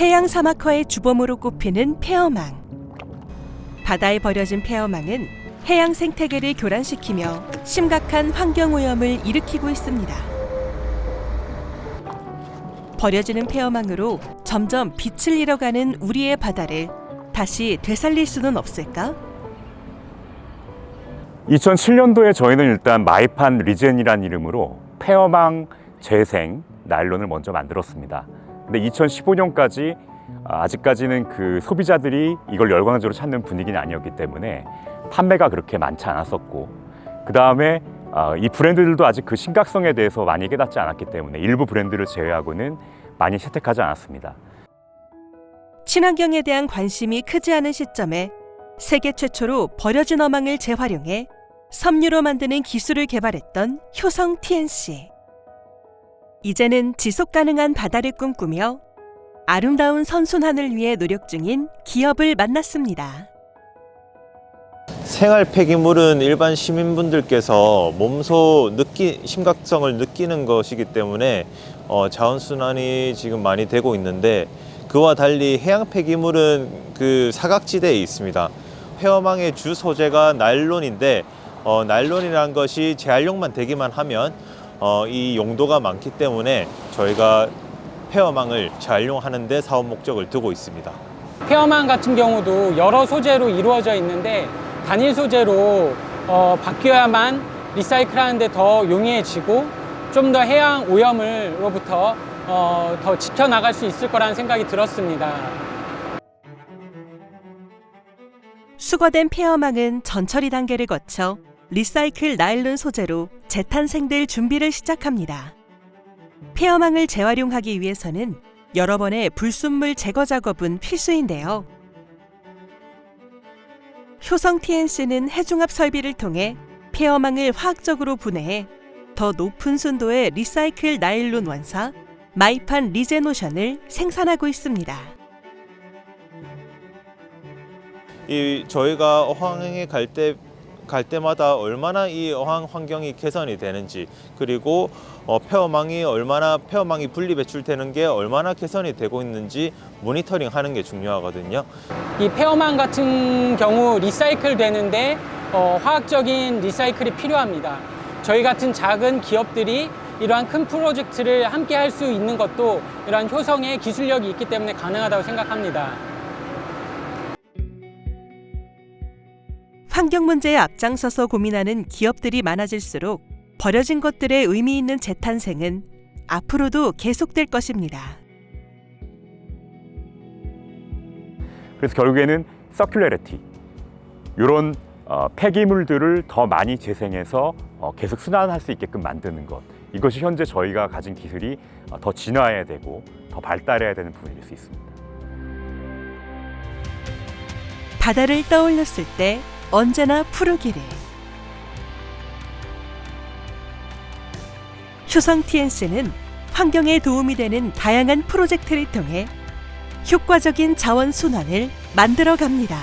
해양 사막화의 주범으로 꼽히는 폐어망. 바다에 버려진 폐어망은 해양 생태계를 교란시키며 심각한 환경 오염을 일으키고 있습니다. 버려지는 폐어망으로 점점 빛을 잃어가는 우리의 바다를 다시 되살릴 수는 없을까? 2007년도에 저희는 일단 마이판 리젠이라는 이름으로 폐어망 재생 나일론을 먼저 만들었습니다. 근데 2015년까지 아직까지는 그 소비자들이 이걸 열광적으로 찾는 분위기는 아니었기 때문에 판매가 그렇게 많지 않았었고 그 다음에 이 브랜드들도 아직 그 심각성에 대해서 많이 깨닫지 않았기 때문에 일부 브랜드를 제외하고는 많이 채택하지 않았습니다. 친환경에 대한 관심이 크지 않은 시점에 세계 최초로 버려진 어망을 재활용해 섬유로 만드는 기술을 개발했던 효성 TNC. 이제는 지속 가능한 바다를 꿈꾸며 아름다운 선순환을 위해 노력 중인 기업을 만났습니다. 생활 폐기물은 일반 시민분들께서 몸소 느끼 심각성을 느끼는 것이기 때문에 어, 자원순환이 지금 많이 되고 있는데 그와 달리 해양 폐기물은 그 사각지대에 있습니다. 폐어망의 주 소재가 나일론인데 어, 나일론이라는 것이 재활용만 되기만 하면 어, 이 용도가 많기 때문에 저희가 폐어망을 재활용하는 데 사업 목적을 두고 있습니다. 페어망 같은 경우도 여러 소재로 이루어져 있는데 단일 소재로 어, 바뀌어야만 리사이클하는데 더 용이해지고 좀 더 해양 오염을로부터 어, 더 지켜나갈 수 있을 거라는 생각이 들었습니다. 수거된 폐어망은 전처리 단계를 거쳐 리사이클 나일론 소재로 재탄생될 준비를 시작합니다. 폐어망을 재활용하기 위해서는 여러 번의 불순물 제거 작업은 필수인데요. 효성 TNC는 해중압 설비를 통해 폐어망을 화학적으로 분해해 더 높은 순도의 리사이클 나일론 원사 마이판 리제노션을 생산하고 있습니다. 이 저희가 어항에 갈 때 갈 때마다 얼마나 이 어항 환경이 개선이 되는지 그리고 어, 폐어망이 얼마나 폐어망이 분리 배출되는 게 얼마나 개선이 되고 있는지 모니터링 하는 게 중요하거든요. 이 페어망 같은 경우 리사이클 되는데 어, 화학적인 리사이클이 필요합니다. 저희 같은 작은 기업들이 이러한 큰 프로젝트를 함께 할 수 있는 것도 이러한 효성의 기술력이 있기 때문에 가능하다고 생각합니다. 환경 문제에 앞장서서 고민하는 기업들이 많아질수록 버려진 것들의 의미 있는 재탄생은 앞으로도 계속될 것입니다. 그래서 결국에는 서큘레리티 이런 어, 폐기물들을 더 많이 재생해서 어, 계속 순환할 수 있게끔 만드는 것 이것이 현재 저희가 가진 기술이 어, 더 진화해야 되고 더 발달해야 되는 부분일 수 있습니다. 바다를 떠올렸을 때 언제나 푸르기를 효성 TNC는 환경에 도움이 되는 다양한 프로젝트를 통해 효과적인 자원 순환을 만들어 갑니다.